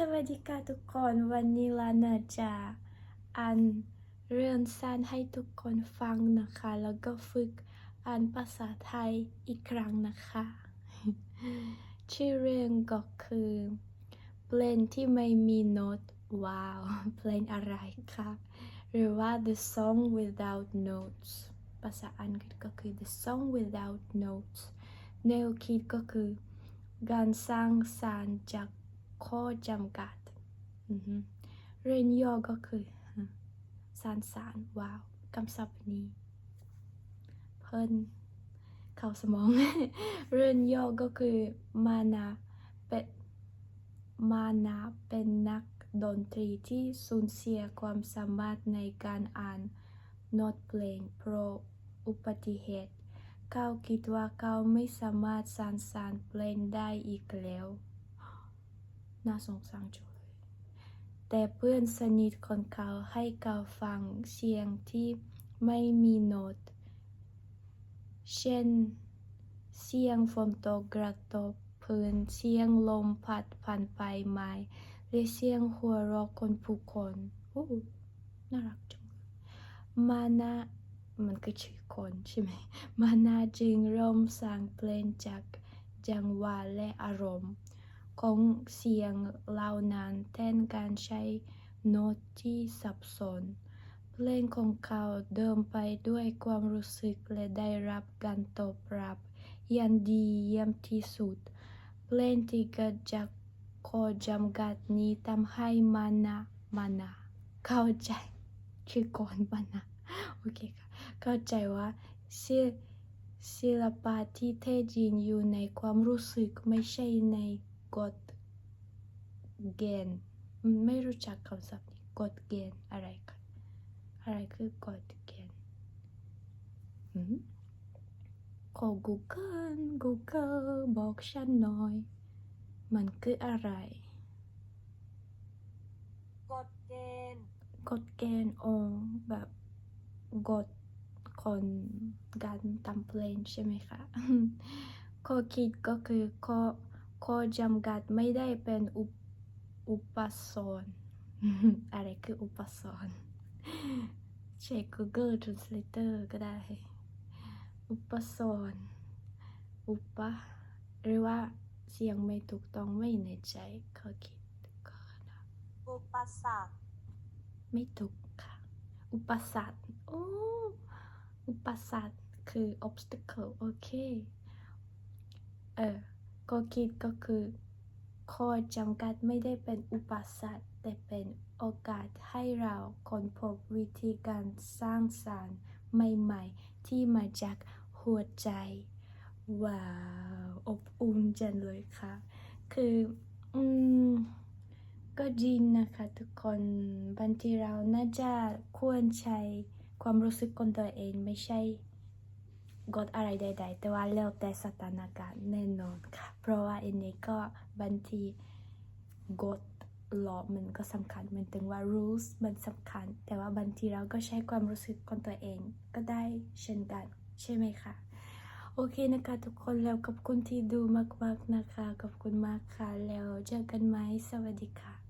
สวัสดีค่ะทุกคนวันนี้ลานาจะอ่านเรื่องสั้นให้ทุกคนฟังนะคะ แล้วก็ฝึกอ่านภาษาไทยอีกครั้งนะคะ ชื่อเรื่องก็คือเพลงที่ไม่มีโน้ตว้าวเพลงอะไรคะหรือว่า the song without notes ภาษาอังกฤษก็คือ the song without notes แนวคิดก็คือการสร้างสรรค์จาก ข้อจำกัดเรียนย่อก็คือสารสารว้าวคำศัพท์นี้ เพิ่นเข้าสมอง เรียนย่อก็คือมานาเป็นมานาเป็นนักดนตรีที่สูญเสียความสามารถในการอ่านโน้ตเพลงเพราะอุบัติเหตุ เขาคิดว่าเขาไม่สามารถสานสารเพลงได้อีกแล้ว น่าสงสารจังเลยแต่เพื่อนสนิทของเขาให้เขาฟังเสียงที่ไม่มีโน้ต เช่น เสียงฝนตกกระทบพื้นเสียงลมพัดผ่านไปไม้และเสียงหัวเราะคนผู้คนอู้หูน่ารักจังเลยมานะมันก็ชื่อคนใช่ไหมมานาจึงเริ่มสร้างเพลงจากจังหวะและอารมณ์ ของเสียงเหล่านั้นแทนการใช้โน้ตที่สับสน เพลงของเขาเดิมไปด้วยความรู้สึกและได้รับการตอบรับอย่างดีเยี่ยมที่สุด เพลงที่เกิดจากข้อจำกัดนี้ทำให้มานะมานะเข้าใจคือก่อนมานะโอเคค่ะเข้าใจว่าศิศิลปะที่แท้จริงอยู่ในความรู้สึกไม่ใช่ใน กฎเกณฑ์อืมไม่รู้จักคำศัพท์นี้กฎเกณฑ์อะไรกันอะไรคือกฎเกณฑ์อืมขอ Google Google บอกฉันหน่อย มันคืออะไรกฎเกณฑ์กฎเกณฑ์องแบบกฎคนการทำเพลงใช่ไหมคะข้อคิดก็คือข้อ ข้อจำกัดไม่ได้เป็นอุปอุปสรรคอะไรคืออุปสรรคใช้ Google Translator ก็ได้ อุปสรรคอุปะหรือว่าเสียงไม่ถูกต้องไม่แน่ใจข้อคิดก็นะอุปสรรคไม่ถูกค่ะ อุปสรรคโอ้อุปสรรคคือ obstacle โอเค เออ ก็คิดก็คือข้อจำกัดไม่ได้เป็นอุปสรรคแต่เป็นโอกาสให้เราค้นพบวิธีการสร้างสรรค์ใหม่ๆ ที่มาจากหัวใจ ว้าวอบอุ่นจังเลยค่ะ คืออืมก็จริงนะคะทุกคนบางทีเราน่าจะควรใช้ความรู้สึกของตัวเองไม่ใช่ กดอะไรใด ๆ แต่ว่าแล้วแต่สถานการณ์แน่นอนค่ะ เพราะว่าอันนี้ก็บางทีกฎ law มันก็สำคัญมันถึงว่า rules มันสำคัญ แต่ว่าบางทีเราก็ใช้ความรู้สึกของตัวเองก็ได้เช่นกัน ใช่ไหมคะโอเคนะคะทุกคนแล้วขอบคุณที่ดูมากๆนะคะขอบคุณมากค่ะ แล้วเจอกันไหมสวัสดีค่ะ